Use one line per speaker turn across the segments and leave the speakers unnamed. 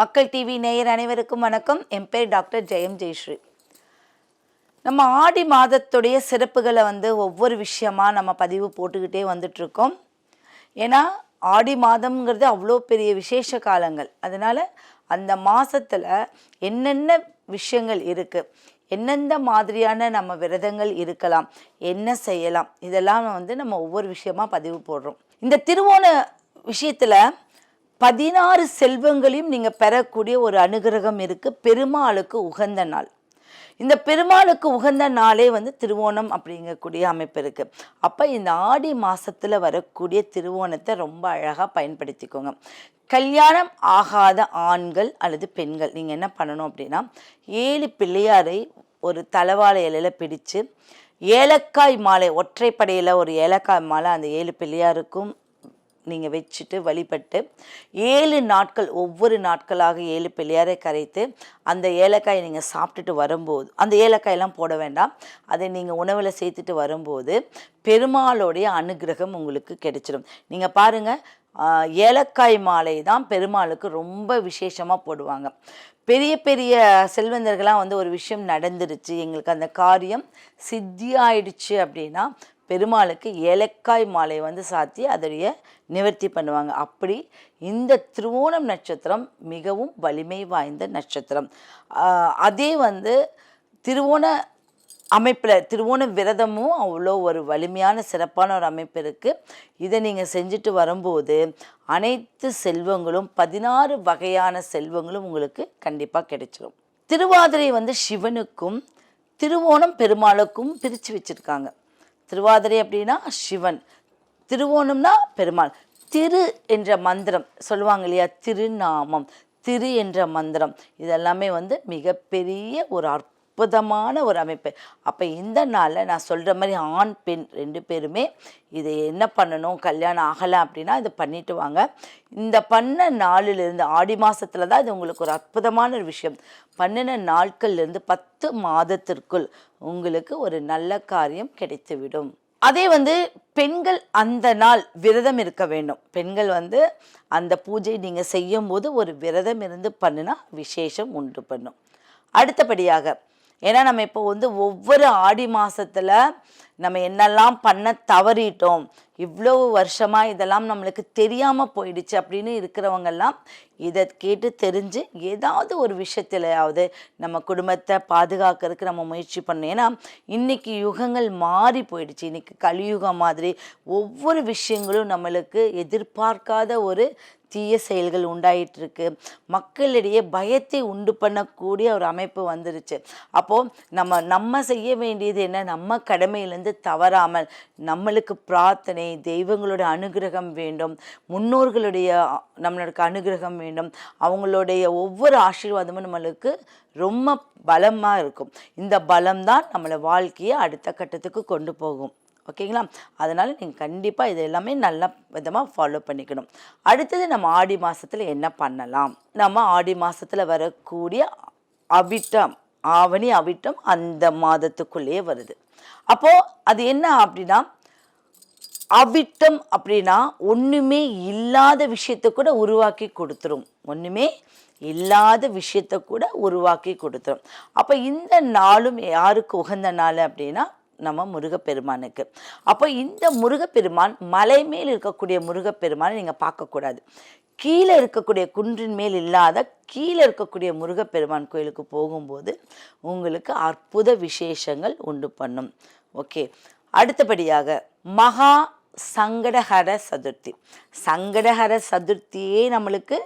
மக்கள் டிவி நேயர் அனைவருக்கும் வணக்கம். என் பேர் டாக்டர் ஜெயம் ஜெயஸ்ரீ. நம்ம ஆடி மாதத்துடைய சிறப்புகளை வந்து ஒவ்வொரு விஷயமாக நம்ம பதிவு போட்டுக்கிட்டே வந்துட்ருக்கோம் ஏன்னா ஆடி மாதம்ங்கிறது அவ்வளோ பெரிய விசேஷ காலங்கள். அதனால் அந்த மாதத்தில் என்னென்ன விஷயங்கள் இருக்குது எந்தெந்த மாதிரியான நம்ம விரதங்கள் இருக்கலாம் என்ன செய்யலாம் இதெல்லாம் வந்து நம்ம ஒவ்வொரு விஷயமாக பதிவு போடுறோம். இந்த திருவோண விஷயத்தில் பதினாறு செல்வங்களையும் நீங்கள் பெறக்கூடிய ஒரு அனுகிரகம் இருக்குது பெருமாளுக்கு உகந்த நாள். இந்த பெருமாளுக்கு உகந்த நாளே வந்து திருவோணம் அப்படிங்கக்கூடிய அமைப்பு இருக்குது அப்போ இந்த ஆடி மாதத்தில் வரக்கூடிய திருவோணத்தை ரொம்ப அழகாக பயன்படுத்திக்கோங்க. கல்யாணம் ஆகாத ஆண்கள் அல்லது பெண்கள் நீங்கள் என்ன பண்ணணும் அப்படின்னா ஏழு பிள்ளையாரை ஒரு தலவாழை இலையில பிடிச்சு ஏலக்காய் மாலை ஒற்றைப்படையில் ஒரு ஏலக்காய் மாலை அந்த ஏழு பிள்ளையாருக்கும் நீங்கள் வச்சுட்டு வழிபட்டு ஏழு நாட்கள் ஒவ்வொரு நாட்களாக ஏழு பிள்ளையாரை கரைத்து அந்த ஏலக்காயை நீங்கள் சாப்பிட்டுட்டு வரும்போது அந்த ஏலக்காயெல்லாம் போட வேண்டாம். அதை நீங்கள் உணவில் சேர்த்துட்டு வரும்போது பெருமாளுடைய அனுகிரகம் உங்களுக்கு கிடைச்சிடும் நீங்கள் பாருங்கள் ஏலக்காய் மாலை தான் பெருமாளுக்கு ரொம்ப விசேஷமாக போடுவாங்க. பெரிய பெரிய செல்வந்தர்களாக வந்து ஒரு விஷயம் நடந்துருச்சு. எங்களுக்கு அந்த காரியம் சித்தி ஆயிடுச்சு அப்படின்னா பெருமாளுக்கு ஏலக்காய் மாலை வந்து சாத்தி அதோடைய நிவர்த்தி பண்ணுவாங்க. அப்படி இந்த திருவோணம் நட்சத்திரம் மிகவும் வலிமை வாய்ந்த நட்சத்திரம். அதே வந்து திருவோண அமைப்பில் திருவோண விரதமும் அவ்வளோ ஒரு வலிமையான சிறப்பான ஒரு அமைப்பு இருக்குது இதை நீங்கள் செஞ்சுட்டு வரும்போது அனைத்து செல்வங்களும் பதினாறு வகையான செல்வங்களும் உங்களுக்கு கண்டிப்பாக கிடைச்சிடும் திருவாதிரை வந்து சிவனுக்கும் திருவோணம் பெருமாளுக்கும் பிரித்து வச்சுருக்காங்க. திருவாதிரை அப்படின்னா சிவன். திருவோணம்னா பெருமாள். திரு என்ற மந்திரம் சொல்லுவாங்க இல்லையா? திருநாமம். திரு என்ற மந்திரம். இதெல்லாமே வந்து மிகப்பெரிய ஒரு அற்புதமான ஒரு அமைப்பு. அப்போ இந்த நாளில் நான் சொல்கிற மாதிரி ஆண் பெண் ரெண்டு பேருமே இது என்ன பண்ணணும்? கல்யாணம் ஆகலாம் அப்படின்னா இதை பண்ணிட்டு வாங்க. இந்த பண்ண நாளிலிருந்து ஆடி மாதத்தில் தான் இது உங்களுக்கு ஒரு அற்புதமான ஒரு விஷயம். பண்ணின நாட்கள்லேருந்து பத்து மாதத்திற்குள் உங்களுக்கு ஒரு நல்ல காரியம் கிடைத்துவிடும். அதே வந்து பெண்கள் அந்த நாள் விரதம் இருக்க வேண்டும். பெண்கள் வந்து அந்த பூஜை நீங்கள் செய்யும்போது ஒரு விரதம் இருந்து பண்ணுனா விசேஷம் உண்டு பண்ணும். அடுத்தபடியாக ஏன்னா நம்ம இப்போ வந்து ஒவ்வொரு ஆடி மாதத்தில் நம்ம என்னெல்லாம் பண்ண தவறிட்டோம் இவ்வளோ வருஷமாக இதெல்லாம் நம்மளுக்கு தெரியாமல் போயிடுச்சு அப்படின்னு இருக்கிறவங்கெல்லாம் இதை கேட்டு தெரிஞ்சு ஏதாவது ஒரு விஷயத்திலையாவது நம்ம குடும்பத்தை பாதுகாக்கிறதுக்கு நம்ம முயற்சி பண்ணணும் ஏன்னா இன்றைக்கி யுகங்கள் மாறி போயிடுச்சு. இன்றைக்கி கலியுகம் மாதிரி ஒவ்வொரு விஷயங்களும் நம்மளுக்கு எதிர்பார்க்காத ஒரு தீய செயல்கள் உண்டாயிட்டிருக்கு. மக்களிடையே பயத்தை உண்டு பண்ணக்கூடிய ஒரு அமைப்பு வந்துருச்சு. அப்போது நம்ம நம்ம செய்ய வேண்டியது என்ன? நம்ம கடமையிலேருந்து தவறாமல் நம்மளுக்கு பிரார்த்தனை தெய்வங்களோட அனுகிரகம் வேண்டும். முன்னோர்களுடைய நம்மளுக்கு அனுகிரகம் வேண்டும். அவங்களுடைய ஒவ்வொரு ஆசீர்வாதமும் நம்மளுக்கு ரொம்ப பலமாக இருக்கும். இந்த பலம்தான் நம்மளை வாழ்க்கையை அடுத்த கட்டத்துக்கு கொண்டு போகும். ஓகேங்களா? அதனால் நீங்கள் கண்டிப்பாக இது எல்லாமே நல்ல விதமாக ஃபாலோ பண்ணிக்கணும். அடுத்தது நம்ம ஆடி மாதத்தில் என்ன பண்ணலாம்? நம்ம ஆடி மாதத்தில் வரக்கூடிய அவிட்டம் ஆவணி அவிட்டம் அந்த மாதத்துக்குள்ளேயே வருது. அப்போது அது என்ன அப்படின்னா அவிட்டம் அப்படின்னா ஒன்றுமே இல்லாத விஷயத்தை கூட உருவாக்கி கொடுத்துரும். ஒன்றுமே இல்லாத விஷயத்தை கூட உருவாக்கி கொடுத்துரும். அப்போ இந்த நாளும் யாருக்கு உகந்த நாள் அப்படின்னா நம்ம முருகப்பெருமானுக்கு. அப்போ இந்த முருகப்பெருமான் மலை மேல் இருக்கக்கூடிய முருகப்பெருமானை நீங்கள் பார்க்கக்கூடாது. கீழே இருக்கக்கூடிய குன்றின் மேல் இல்லாத கீழே இருக்கக்கூடிய முருகப்பெருமான் கோயிலுக்கு போகும்போது உங்களுக்கு அற்புத விசேஷங்கள் உண்டு பண்ணும். ஓகே. அடுத்தபடியாக மகா சங்கடஹர சதுர்த்தி. சங்கடஹர சதுர்த்தியே நம்மளுக்கு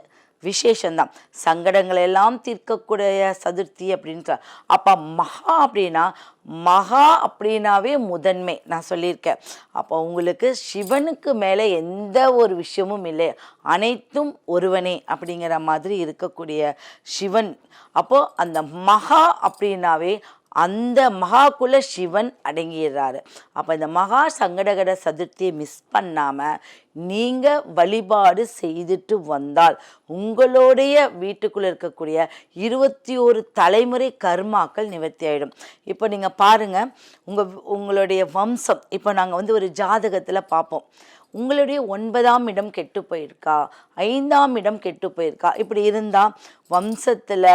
விசேஷந்தான் சங்கடங்களை எல்லாம் தீர்க்கக்கூடிய சதுர்த்தி அப்படின்ற. அப்போ மகா அப்படின்னா மகா அப்படின்னாவே முதன்மை நான் சொல்லியிருக்கேன். அப்போ உங்களுக்கு சிவனுக்கு மேலே எந்த ஒரு விஷயமும் இல்லை. அனைத்தும் ஒருவனே அப்படிங்கிற மாதிரி இருக்கக்கூடிய சிவன். அப்போது அந்த மகா அப்படின்னாவே அந்த மகாகுல சிவன் அடங்கிடுறாரு. அப்போ இந்த மகா சங்கடகர சதுர்த்தியை மிஸ் பண்ணாமல் நீங்கள் வழிபாடு செய்துட்டு வந்தால் உங்களுடைய வீட்டுக்குள்ளே இருக்கக்கூடிய இருபத்தி ஒரு தலைமுறை கர்மாக்கள் நிவர்த்தி ஆகிடும் இப்போ நீங்கள் பாருங்கள் உங்கள் உங்களுடைய வம்சம் இப்போ நாங்கள் வந்து ஒரு ஜாதகத்தில் பார்ப்போம் உங்களுடைய ஒன்பதாம் இடம் கெட்டு போயிருக்கா? ஐந்தாம் இடம் கெட்டு போயிருக்கா? இப்படி இருந்தால் வம்சத்தில்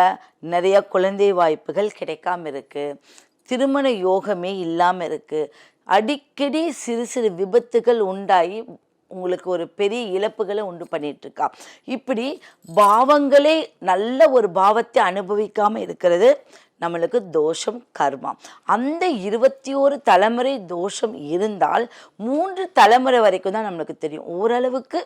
நிறைய குழந்தை வாய்ப்புகள் கிடைக்காம இருக்குது திருமண யோகமே இல்லாமல் இருக்குது அடிக்கடி சிறு சிறு விபத்துகள் உண்டாகி உங்களுக்கு ஒரு பெரிய இழப்புகளை உண்டு பண்ணிகிட்ருக்கா இப்படி பாவங்களே நல்ல ஒரு பாவத்தை அனுபவிக்காமல் இருக்கிறது. நம்மளுக்கு தோஷம் கர்மா. அந்த இருபத்தி ஒரு தலைமுறை தோஷம் இருந்தால் மூன்று தலைமுறை வரைக்கும் தான் நம்மளுக்கு தெரியும். ஓரளவுக்கு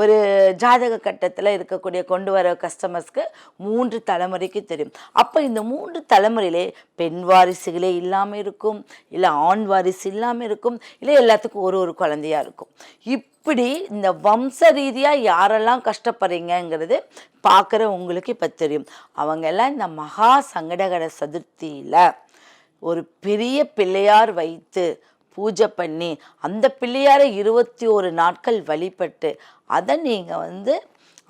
ஒரு ஜாதக கட்டத்தில் இருக்கக்கூடிய கொண்டு வர கஸ்டமர்ஸ்க்கு மூன்று தலைமுறைக்கு தெரியும். அப்போ இந்த மூன்று தலைமுறையிலே பெண் வாரிசுகளே இல்லாமல் இருக்கும் இல்லை ஆண் வாரிசு இல்லாமல் இருக்கும் இல்லை எல்லாத்துக்கும் ஒரு ஒரு குழந்தையாக இருக்கும். இப்படி இந்த வம்ச ரீதியாக யாரெல்லாம் கஷ்டப்படுறீங்கங்கிறது பார்க்குற உங்களுக்கு இப்போ தெரியும். அவங்க எல்லாம் இந்த மகா சங்கடகர சதுர்த்தியில் ஒரு பெரிய பிள்ளையார் வைத்து பூஜை பண்ணி அந்த பிள்ளையாரை இருபத்தி ஒரு நாட்கள் வழிபட்டு அதை நீங்கள் வந்து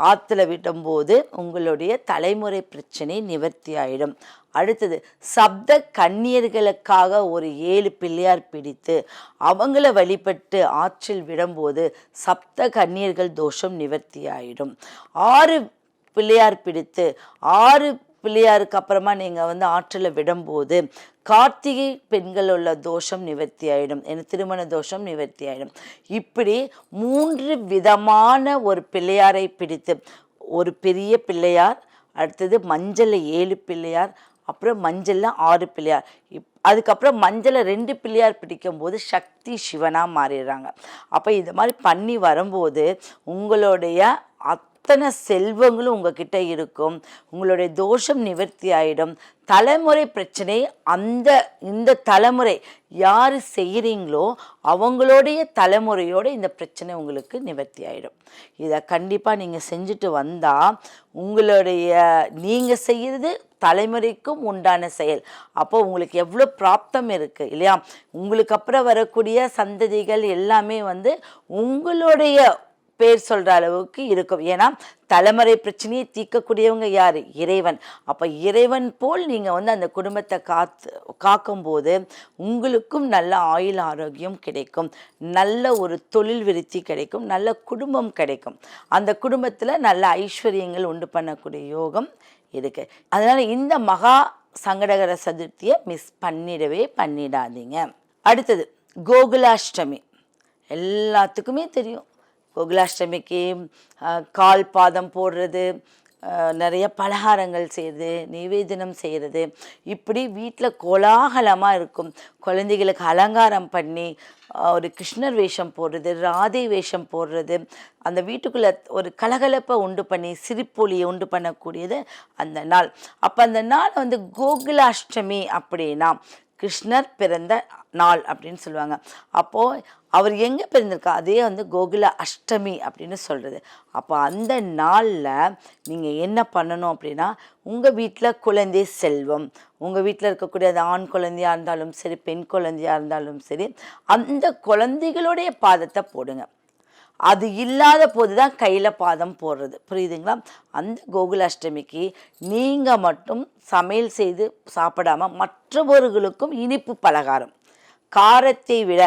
ஆற்றுல விடும்போது உங்களுடைய தலைமுறை பிரச்சனை நிவர்த்தி ஆயிடும் அடுத்தது சப்த கன்னியர்களுக்காக ஒரு ஏழு பிள்ளையார் பிடித்து அவங்கள வழிபட்டு ஆற்றில் விடும்போது சப்த கன்னியர்கள் தோஷம் நிவர்த்தி ஆயிடும் ஆறு பிள்ளையார் பிடித்து ஆறு பிள்ளையாருக்கு அப்புறமா நீங்கள் வந்து ஆற்றில் விடும்போது கார்த்திகை பெண்கள் உள்ள தோஷம் நிவர்த்தி ஆயிடும் என திருமண தோஷம் நிவர்த்தி ஆயிடும் இப்படி மூன்று விதமான ஒரு பிள்ளையாரை பிடித்து ஒரு பெரிய பிள்ளையார் அடுத்தது மஞ்சளில் ஏழு பிள்ளையார் அப்புறம் மஞ்சளில் ஆறு பிள்ளையார். இப் அதுக்கப்புறம் மஞ்சளை ரெண்டு பிள்ளையார் பிடிக்கும்போது சக்தி சிவனாக மாறிடுறாங்க. அப்போ இது மாதிரி பண்ணி வரும்போது உங்களுடைய அத் அத்தனை செல்வங்களும் உங்ககிட்ட இருக்கும். உங்களுடைய தோஷம் நிவர்த்தி ஆயிடும். தலைமுறை பிரச்சனை அந்த இந்த தலைமுறை யார் செய்கிறீங்களோ அவங்களுடைய தலைமுறையோட இந்த பிரச்சனை உங்களுக்கு நிவர்த்தி ஆகிடும் இதை கண்டிப்பாக நீங்கள் செஞ்சுட்டு வந்தால் உங்களுடைய நீங்கள் செய்கிறது தலைமுறைக்கும் உண்டான செயல். அப்போ உங்களுக்கு எவ்வளோ பிராப்தம் இருக்குது இல்லையா? உங்களுக்கு அப்புறம் வரக்கூடிய சந்ததிகள் எல்லாமே வந்து உங்களுடைய பேர் சொல்கிற அளவுக்கு இருக்கும். ஏன்னா தலைமுறை பிரச்சனையை தீர்க்கக்கூடியவங்க யார்? இறைவன். அப்போ இறைவன் போல் நீங்கள் வந்து அந்த குடும்பத்தை காத்து காக்கும்போது உங்களுக்கும் நல்ல ஆயுள் ஆரோக்கியம் கிடைக்கும். நல்ல ஒரு தொழில் விருத்தி கிடைக்கும். நல்ல குடும்பம் கிடைக்கும். அந்த குடும்பத்தில் நல்ல ஐஸ்வர்யங்கள் உண்டு பண்ணக்கூடிய யோகம் இருக்கு. அதனால் இந்த மகா சங்கடகர சதுர்த்தியை மிஸ் பண்ணிடவே பண்ணிடாதீங்க. அடுத்தது கோகுலாஷ்டமி. எல்லாத்துக்குமே தெரியும். கோகுலாஷ்டமிக்கு கால் பாதம் போடுறது நிறைய பலகாரங்கள் செய்கிறது நிவேதனம் செய்கிறது இப்படி வீட்டில் கோலாகலமாக இருக்கும். குழந்தைகளுக்கு அலங்காரம் பண்ணி ஒரு கிருஷ்ணர் வேஷம் போடுறது ராதை வேஷம் போடுறது அந்த வீட்டுக்குள்ளே ஒரு கலகலப்பை உண்டு பண்ணி சிரிப்பொலியை உண்டு பண்ணக்கூடியது அந்த நாள். அப்போ அந்த நாள் வந்து கோகுலாஷ்டமி அப்படின்னா கிருஷ்ணர் பிறந்த நாள் அப்படின்னு சொல்லுவாங்க. அப்போது அவர் எங்கே பிறந்திருக்கா? அதே வந்து கோகுல அஷ்டமி அப்படின்னு சொல்கிறது அப்போ அந்த நாளில் நீங்கள் என்ன பண்ணணும் அப்படின்னா உங்கள் வீட்டில் குழந்தை செல்வம் உங்கள் வீட்டில் இருக்கக்கூடிய அது ஆண் குழந்தையாக இருந்தாலும் சரி பெண் குழந்தையாக இருந்தாலும் சரி அந்த குழந்தைகளுடைய பாதத்தை போடுங்க. அது இல்லாத போது தான் கையில் பாதம் போடுறது. புரியுதுங்களா? அந்த கோகுலாஷ்டமிக்கு நீங்கள் மட்டும் சமையல் செய்து சாப்பிடாம மற்றவர்களுக்கும் இனிப்பு பலகாரம். காரத்தை விட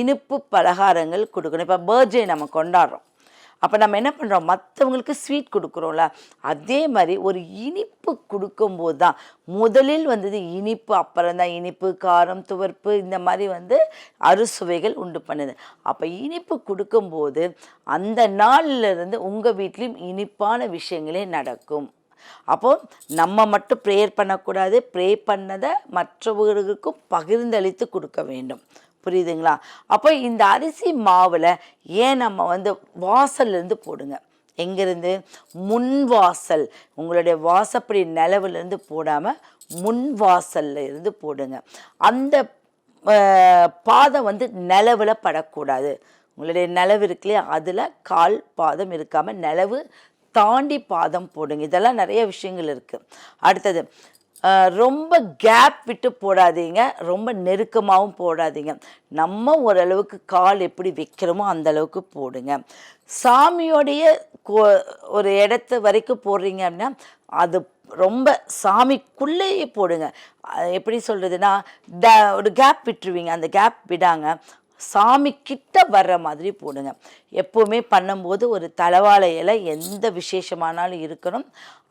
இனிப்பு பலகாரங்கள் கொடுக்கணும். இப்போ பர்த்டே நம்ம கொண்டாடுறோம். அப்போ நம்ம என்ன பண்ணுறோம் மற்றவங்களுக்கு ஸ்வீட் கொடுக்குறோம்ல. அதே மாதிரி ஒரு இனிப்பு கொடுக்கும்போது தான் முதலில் வந்தது இனிப்பு அப்புறம் தான் இனிப்பு காரம் துவர்ப்பு இந்த மாதிரி வந்து அறுசுவைகள் உண்டு பண்ணுது. அப்போ இனிப்பு கொடுக்கும்போது அந்த நாளிலிருந்து உங்கள் வீட்லேயும் இனிப்பான விஷயங்களே நடக்கும். அப்போது நம்ம மட்டும் ப்ரேயர் பண்ணக்கூடாது. ப்ரே பண்ணதை மற்றவர்களுக்கும் பகிர்ந்தளித்து கொடுக்க வேண்டும். புரியுதுங்களா? அப்போ இந்த அரிசி மாவில் ஏன் நம்ம வந்து வாசல்லேருந்து போடுங்க? எங்கேருந்து? முன் வாசல் உங்களுடைய வாசப்படி நிலவுலேருந்து போடாமல் முன் வாசல்ல இருந்து போடுங்க. அந்த பாதம் வந்து நிலவில் படக்கூடாது. உங்களுடைய நிலவு இருக்குல்லையா அதில் கால் பாதம் இருக்காமல் நிலவு தாண்டி பாதம் போடுங்க. இதெல்லாம் நிறைய விஷயங்கள் இருக்குது அடுத்தது ரொம்ப கேப் விட்டு போடாதீங்க. ரொம்ப நெருக்கமாகவும் போடாதீங்க. நம்ம ஓரளவுக்கு கால் எப்படி வைக்கிறோமோ அந்த அளவுக்கு போடுங்க. சாமியோடைய கோ- ஒரு இடத்து வரைக்கும் போடுறீங்க அப்படின்னா அது ரொம்ப சாமிக்குள்ளேயே போடுங்க. அது எப்படி சொல்கிறதுனா ட ஒரு கேப் விட்டுருவீங்க. அந்த கேப் விடாங்க. சாமி கிட்ட வர்ற மாதிரி போடுங்க. எப்போவுமே பண்ணும்போது ஒரு தலவாழை இலை எந்த விசேஷமானாலும் இருக்கணும்.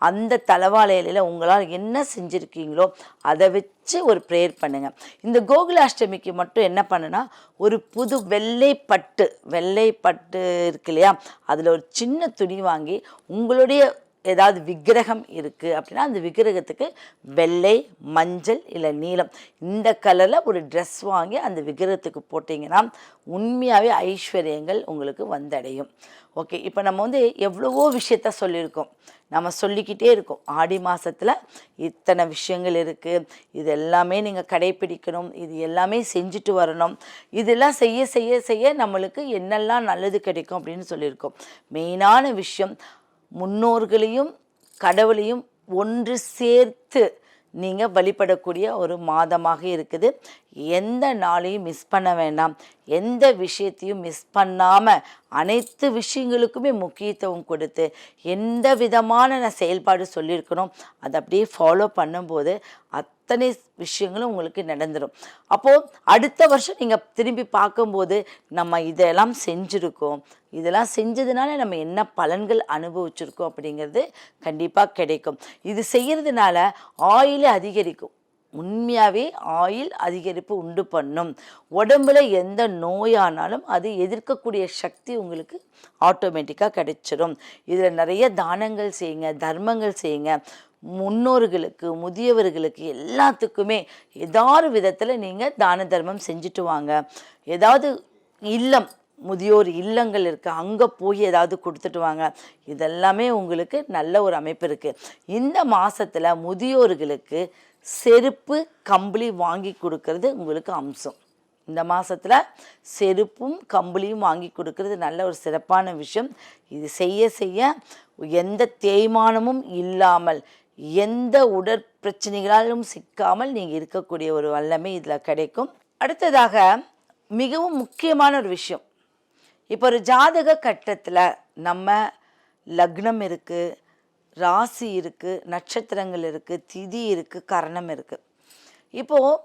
அந்த தலவாழை இலையில் உங்களால் என்ன செஞ்சுருக்கீங்களோ அதை வச்சு ஒரு ப்ரேயர் பண்ணுங்கள் இந்த கோகுலாஷ்டமிக்கு மட்டும் என்ன பண்ணுனா ஒரு புது வெள்ளை பட்டு வெள்ளை பட்டு இருக்கு இல்லையா? அதில் ஒரு சின்ன துணி வாங்கி உங்களுடைய ஏதாவது விக்கிரகம் இருக்குது அப்படின்னா அந்த விக்கிரகத்துக்கு வெள்ளை மஞ்சள் இல்லை நீலம். இந்த கலரில் ஒரு ட்ரெஸ் வாங்கி அந்த விக்கிரகத்துக்கு போட்டிங்கன்னா உண்மையாகவே ஐஸ்வர்யங்கள் உங்களுக்கு வந்தடையும். ஓகே இப்போ நம்ம வந்து எவ்வளவோ விஷயத்த சொல்லியிருக்கோம். நம்ம சொல்லிக்கிட்டே இருக்கோம். ஆடி மாதத்தில் இத்தனை விஷயங்கள் இருக்குது இது எல்லாமே நீங்கள் கடைப்பிடிக்கணும். இது எல்லாமே செஞ்சுட்டு வரணும். இதெல்லாம் செய்ய செய்ய செய்ய நம்மளுக்கு என்னெல்லாம் நல்லது கிடைக்கும் அப்படின்னு சொல்லியிருக்கோம். மெயினான விஷயம் முன்னோர்களையும் கடவுளையும் ஒன்று சேர்த்து நீங்கள் வழிபடக்கூடிய ஒரு மாதமாக இருக்குது. எந்த நாளையும் மிஸ் பண்ண வேண்டாம். எந்த விஷயத்தையும் மிஸ் பண்ணாமல் அனைத்து விஷயங்களுக்குமே முக்கியத்துவம் கொடுத்து எந்த விதமான நான் செயல்பாடு சொல்லியிருக்கணும் அதை அப்படியே ஃபாலோ பண்ணும்போது அத்தனை விஷயங்களும் உங்களுக்கு நடந்துடும் அப்போது அடுத்த வருஷம் நீங்கள் திரும்பி பார்க்கும்போது நம்ம இதெல்லாம் செஞ்சுருக்கோம். இதெல்லாம் செஞ்சதுனால நம்ம என்ன பலன்கள் அனுபவிச்சிருக்கோம் அப்படிங்கிறது கண்டிப்பாக கிடைக்கும். இது செய்கிறதுனால ஆயில் அதிகரிக்கும். உண்மையாகவே ஆயில் அதிகரிப்பு உண்டு பண்ணும். உடம்புல எந்த நோயானாலும் அது எதிர்க்கக்கூடிய சக்தி உங்களுக்கு ஆட்டோமேட்டிக்காக கிடைச்சிடும் இதில் நிறைய தானங்கள் செய்யுங்க தர்மங்கள் செய்யுங்க. முன்னோர்களுக்கு முதியவர்களுக்கு எல்லாத்துக்குமே ஏதாவது விதத்தில் நீங்கள் தான தர்மம் செஞ்சுட்டு வாங்க. ஏதாவது இல்லம் முதியோர் இல்லங்கள் இருக்குது அங்கே போய் ஏதாவது கொடுத்துட்டு வாங்க. இதெல்லாமே உங்களுக்கு நல்ல ஒரு அமைப்பு இருக்குது இந்த மாதத்தில் முதியோர்களுக்கு செருப்பு கம்பளி வாங்கி கொடுக்கறது உங்களுக்கு அம்சம். இந்த மாதத்தில் செருப்பும் கம்பளியும் வாங்கி கொடுக்கறது நல்ல ஒரு சிறப்பான விஷயம். இது செய்ய செய்ய எந்த தேய்மானமும் இல்லாமல் எந்த உடற்பிரச்சனைகளாலும் சிக்காமல் நீங்கள் இருக்கக்கூடிய ஒரு வல்லமை இதில் கிடைக்கும். அடுத்ததாக மிகவும் முக்கியமான ஒரு விஷயம். இப்போ ஒரு ஜாதக கட்டத்தில் நம்ம லக்னம் இருக்குது ராசி இருக்குது நட்சத்திரங்கள் இருக்குது திதி இருக்குது கரணம் இருக்குது இப்போது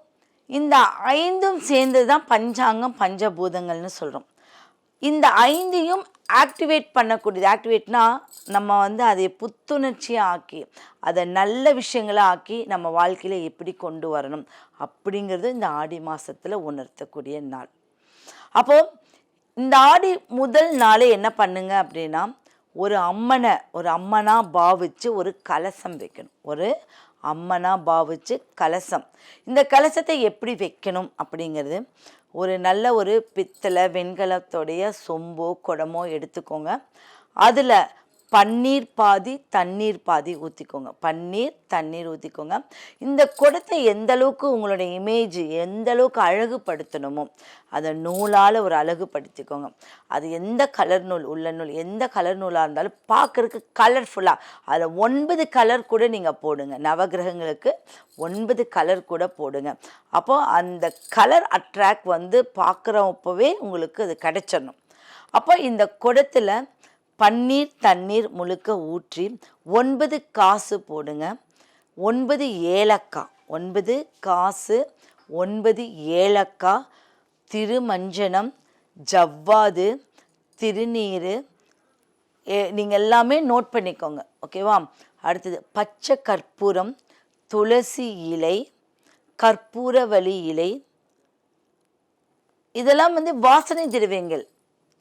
இந்த ஐந்தும் சேர்ந்து தான் பஞ்சாங்கம் பஞ்சபூதங்கள்னு சொல்கிறோம் இந்த ஐந்தையும் ஆக்டிவேட் பண்ணக்கூடியது. ஆக்டிவேட்னா நம்ம வந்து அதை புத்துணர்ச்சியாக ஆக்கி அதை நல்ல விஷயங்களை ஆக்கி நம்ம வாழ்க்கையில் எப்படி கொண்டு வரணும் அப்படிங்கிறது இந்த ஆடி மாதத்தில் உணர்த்தக்கூடிய நாள். அப்போது இந்த ஆடி முதல் நாளே என்ன பண்ணுங்க அப்படின்னா ஒரு அம்மனை ஒரு அம்மனாக பாவிச்சு ஒரு கலசம் வைக்கணும். ஒரு அம்மனாக பாவிச்சு கலசம். இந்த கலசத்தை எப்படி வைக்கணும் அப்படிங்கிறது ஒரு நல்ல ஒரு பித்தளை வெண்கலத்தோடைய சொம்போ குடமோ எடுத்துக்கோங்க. அதில் பன்னீர் பாதி தண்ணீர் பாதி ஊற்றிக்கோங்க பன்னீர் தண்ணீர் ஊற்றிக்கோங்க இந்த குடத்தை எந்த அளவுக்கு உங்களுடைய இமேஜ் எந்த அளவுக்கு அழகுபடுத்தணுமோ அதை நூலால் ஒரு அழகுபடுத்திக்கோங்க. அது எந்த கலர் நூல் உள்ள நூல் எந்த கலர் நூலாக இருந்தாலும் பார்க்குறதுக்கு கலர்ஃபுல்லாக அதில் ஒன்பது கலர் கூட நீங்கள் போடுங்க. நவகிரகங்களுக்கு ஒன்பது கலர் கூட போடுங்க. அப்போது அந்த கலர் அட்ராக்ட் வந்து பார்க்குறப்பவே உங்களுக்கு அது கிடைச்சிடணும். அப்போ இந்த குடத்தில் பன்னீர் தண்ணீர் முழுக்க ஊற்றி ஒன்பது காசு போடுங்க. ஒன்பது ஏலக்காய். ஒன்பது காசு ஒன்பது ஏலக்காய் திருமஞ்சனம் ஜவ்வாது திருநீர். நீங்கள் எல்லாமே நோட் பண்ணிக்கோங்க. ஓகேவா? அடுத்தது பச்சை கற்பூரம் துளசி இலை கற்பூரவலி இலை. இதெல்லாம் வந்து வாசனை திரவியங்கள்.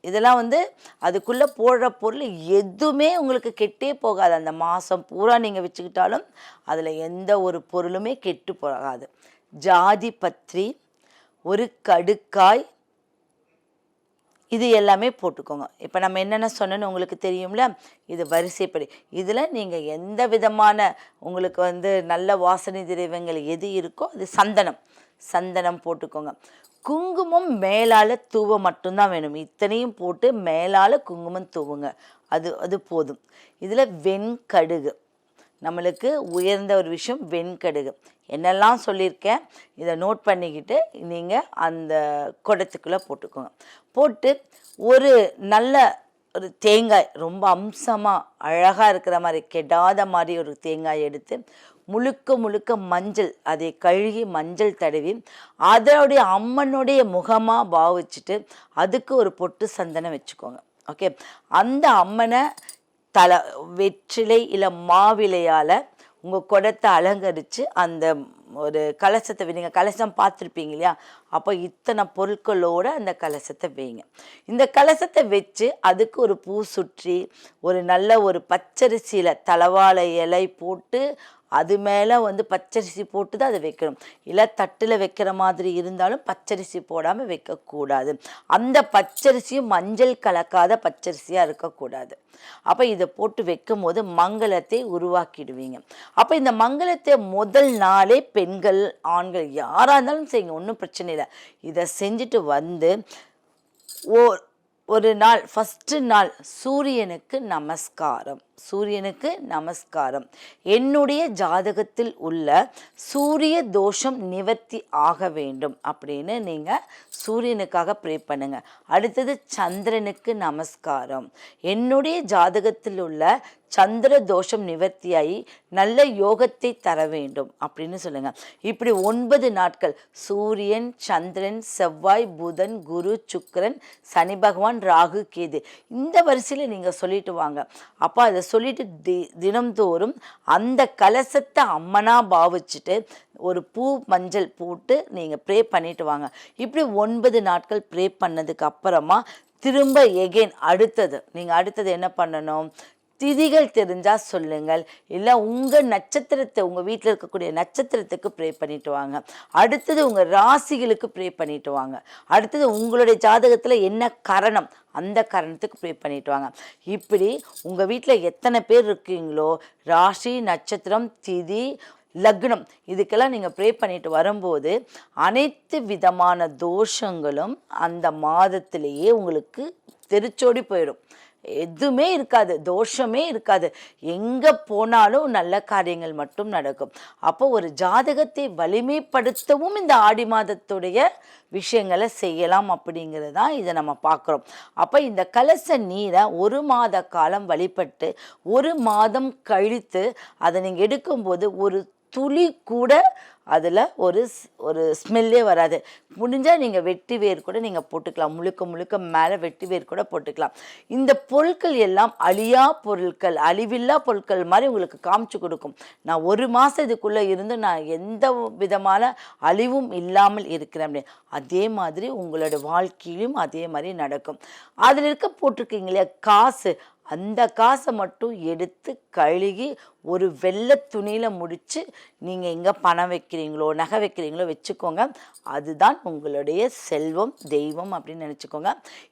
இதெல்லாம் வந்து அதுக்குள்ளே போடுற பொருள் எதுவுமே உங்களுக்கு கெட்டே போகாது. அந்த மாதம் பூரா நீங்கள் வச்சுக்கிட்டாலும் அதில் எந்த ஒரு பொருளுமே கெட்டு போகாது. ஜாதி பத்திரி ஒரு கடுக்காய் இது எல்லாமே போட்டுக்கோங்க. இப்போ நம்ம என்னென்ன சொன்னோன்னு உங்களுக்கு தெரியும்ல? இது வரிசைப்படி. இதில் நீங்கள் எந்த விதமான உங்களுக்கு வந்து நல்ல வாசனை திரவியங்கள் எது இருக்கோ அது சந்தனம். சந்தனம் போட்டுக்கோங்க. குங்குமம் மேலால் தூவ மட்டும்தான் வேணும். இத்தனையும் போட்டு மேலால் குங்குமம் தூவுங்க. அது அது போதும். இதில் வெண்கடுகு. நம்மளுக்கு உயர்ந்த ஒரு விஷயம் வெண்கடுகு. என்னெல்லாம் சொல்லியிருக்கேன் இதை நோட் பண்ணிக்கிட்டு நீங்கள் அந்த குடத்துக்குள்ளே போட்டுக்கோங்க. போட்டு ஒரு நல்ல ஒரு தேங்காய் ரொம்ப அம்சமாக அழகாக இருக்கிற மாதிரி கெடாத மாதிரி ஒரு தேங்காய் எடுத்து முழுக்க முழுக்க மஞ்சள் அதை கழுகி மஞ்சள் தடவி அதோடைய அம்மனுடைய முகமாக பாவிச்சுட்டு அதுக்கு ஒரு பொட்டு சந்தனம் வச்சுக்கோங்க. ஓகே அந்த அம்மனை தலை வெற்றிலை இல்லை மாவிலையால் உங்கள் குடத்தை அலங்கரித்து அந்த ஒரு கலசத்தை நீங்கள் கலசம் பார்த்துருப்பீங்க இல்லையா? அப்போ இத்தனை பொருட்களோடு அந்த கலசத்தை வைங்க. இந்த கலசத்தை வச்சு அதுக்கு ஒரு பூ சுற்றி ஒரு நல்ல ஒரு பச்சரிசியில் தலவாழை இலை போட்டு அது மேலே வந்து பச்சரிசி போட்டு தான் அதை வைக்கணும். இல்லை தட்டில் வைக்கிற மாதிரி இருந்தாலும் பச்சரிசி போடாமல் வைக்கக்கூடாது அந்த பச்சரிசியும் மஞ்சள் கலக்காத பச்சரிசியாக இருக்கக்கூடாது அப்போ இதை போட்டு வைக்கும் போது மங்களத்தை உருவாக்கிடுவீங்க. அப்போ இந்த மங்களத்தை முதல் நாளே பெண்கள் ஆண்கள் யாராக இருந்தாலும் செய்யுங்க ஒன்றும் பிரச்சனை இல்லை. இதை செஞ்சுட்டு வந்து ஓ ஒரு நாள் ஃபஸ்ட்டு நாள் சூரியனுக்கு நமஸ்காரம். சூரியனுக்கு நமஸ்காரம். என்னுடைய ஜாதகத்தில் உள்ள சூரிய தோஷம் நிவர்த்தி ஆக வேண்டும் அப்படின்னு நீங்கள் சூரியனுக்காக ப்ரே பண்ணுங்க. அடுத்தது சந்திரனுக்கு நமஸ்காரம். என்னுடைய ஜாதகத்தில் உள்ள சந்திர தோஷம் நிவர்த்தியாகி நல்ல யோகத்தை தர வேண்டும் அப்படின்னு சொல்லுங்க. இப்படி ஒன்பது நாட்கள் சூரியன் சந்திரன் செவ்வாய் புதன் குரு சுக்கரன் சனி பகவான் ராகு கேது இந்த வரிசையில் நீங்கள் சொல்லிட்டு வாங்க. அப்போ அது சொல்லிட்டு தி தினம்தோறும் அந்த கலசத்தை அம்மனா பாவிச்சுட்டு ஒரு பூ மஞ்சள் போட்டு நீங்கள் ப்ரே பண்ணிட்டு வாங்க. இப்படி ஒன்பது நாட்கள் ப்ரே பண்ணதுக்கு அப்புறமா திரும்ப எகெயின் அடுத்தது. நீங்கள் அடுத்தது என்ன பண்ணணும்? திதிகள் தெரிஞ்சால் சொல்லுங்கள். இல்லை உங்கள் நட்சத்திரத்தை உங்கள் வீட்டில் இருக்கக்கூடிய நட்சத்திரத்துக்கு ப்ரே பண்ணிட்டு வாங்க. அடுத்தது உங்கள் ராசிகளுக்கு ப்ரே பண்ணிட்டு வாங்க. அடுத்தது உங்களுடைய ஜாதகத்தில் என்ன கரணம் அந்த கரணத்துக்கு ப்ரே பண்ணிட்டு வாங்க. இப்படி உங்கள் வீட்டில் எத்தனை பேர் இருக்கீங்களோ ராசி நட்சத்திரம் திதி லக்னம் இதுக்கெல்லாம் நீங்கள் ப்ரே பண்ணிட்டு வரும்போது அனைத்து விதமான தோஷங்களும் அந்த மாதத்திலேயே உங்களுக்கு தெரிச்சோடி போயிடும். எதுவுமே இருக்காது தோஷமே இருக்காது. எங்கே போனாலும் நல்ல காரியங்கள் மட்டும் நடக்கும். அப்போ ஒரு ஜாதகத்தை வலிமைப்படுத்தவும் இந்த ஆடி மாதத்துடைய விஷயங்களை செய்யலாம் அப்படிங்கிறது தான் இதை நம்ம பார்க்குறோம். அப்போ இந்த கலச நீரை ஒரு மாத காலம் வழிபட்டு ஒரு மாதம் கழித்து அதை நீங்கள் எடுக்கும்போது ஒரு துளி கூட அதில் ஒரு ஒரு ஸ்மெல்லே வராது. முடிஞ்சால் நீங்கள் வெட்டி வேர் கூட நீங்கள் போட்டுக்கலாம். முழுக்க முழுக்க மேலே வெட்டி வேர் கூட போட்டுக்கலாம். இந்த பொருட்கள் எல்லாம் அழியா பொருட்கள் அழிவில்லா பொருட்கள் மாதிரி உங்களுக்கு காமிச்சு கொடுக்கும். நான் ஒரு மாதம் இதுக்குள்ளே இருந்து நான் எந்த விதமான அழிவும் இல்லாமல் இருக்கிறேன் அதே மாதிரி உங்களோட வாழ்க்கையிலும் அதே மாதிரி நடக்கும். அதில் இருக்க போட்டிருக்கீங்களே காசு. அந்த காசை மட்டும் எடுத்து கழுகி ஒரு வெள்ளை துணியில் முடித்து நீங்கள் எங்கே பணம் வைக்கிறீங்களோ நகை வைக்கிறீங்களோ வச்சுக்கோங்க. அதுதான் உங்களுடைய செல்வம் தெய்வம் அப்படின்னு நினச்சிக்கோங்க.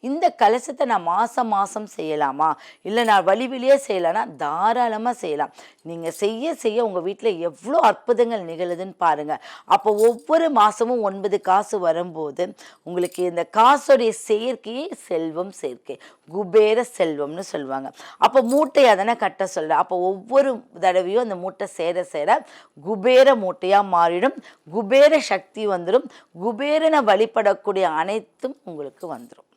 இந்த கலசத்தை நான் மாதம் மாதம் செய்யலாமா? இல்லை நான் வழி வழியே செய்யலான்னா தாராளமாக செய்யலாம். நீங்கள் செய்ய செய்ய உங்கள் வீட்டில் எவ்வளோ அற்புதங்கள் நிகழுதுன்னு பாருங்கள் அப்போ ஒவ்வொரு மாதமும் ஒன்பது காசு வரும்போது உங்களுக்கு இந்த காசுடைய சேர்க்கையே செல்வம் சேர்க்கை. குபேர செல்வம்னு சொல்லுவாங்க. அப்போ மூட்டையாக தானே கட்ட சொல்கிறேன் அப்போ ஒவ்வொரு தடவையும் அந்த மூட்டை சேர சேர குபேர மூட்டையாக மாறிடும். குபேர சக்தி வந்துடும் குபேரனை வழிபடக்கூடிய அனைத்தும் உங்களுக்கு வந்துடும்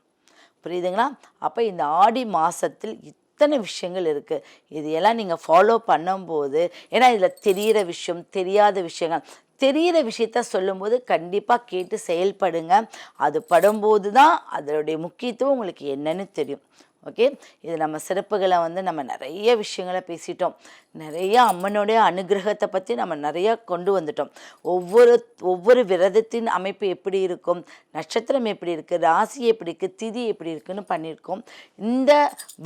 புரியுதுங்களா? அப்போ இந்த ஆடி மாதத்தில் இத்தனை விஷயங்கள் இருக்குது இதையெல்லாம் நீங்கள் ஃபாலோ பண்ணும்போது ஏன்னா இதில் தெரிகிற விஷயம் தெரியாத விஷயங்கள். தெரிகிற விஷயத்த சொல்லும்போது கண்டிப்பாக கேட்டு செயல்படுங்க. அது படும்போது தான் அதனுடைய முக்கியத்துவம் உங்களுக்கு என்னன்னு தெரியும். ஓகே? இது நம்ம சிறப்புகளை வந்து நம்ம நிறைய விஷயங்களை பேசிட்டோம். நிறைய அம்மனுடைய அனுகிரகத்தை பற்றி நம்ம நிறையா கொண்டு வந்துட்டோம். ஒவ்வொரு ஒவ்வொரு விரதத்தின் அமைப்பு எப்படி இருக்கும்? நட்சத்திரம் எப்படி இருக்குது ராசி எப்படி இருக்குது திதி எப்படி இருக்குன்னு பண்ணியிருக்கோம். இந்த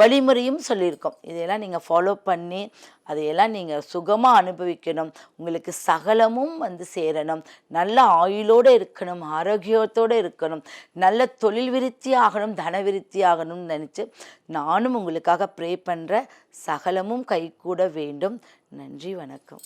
வழிமுறையும் சொல்லியிருக்கோம். இதையெல்லாம் நீங்கள் ஃபாலோ பண்ணி அதையெல்லாம் நீங்கள் சுகமாக அனுபவிக்கணும். உங்களுக்கு சகலமும் வந்து சேரணும். நல்ல ஆயுளோடு இருக்கணும். ஆரோக்கியத்தோடு இருக்கணும். நல்ல தொழில் விருத்தி ஆகணும் தன விருத்தி ஆகணும்னு நினச்சி நானும் உங்களுக்காக ப்ரே பண்ணுற சகலமும் கைகூட வேண்டும். நன்றி வணக்கம்.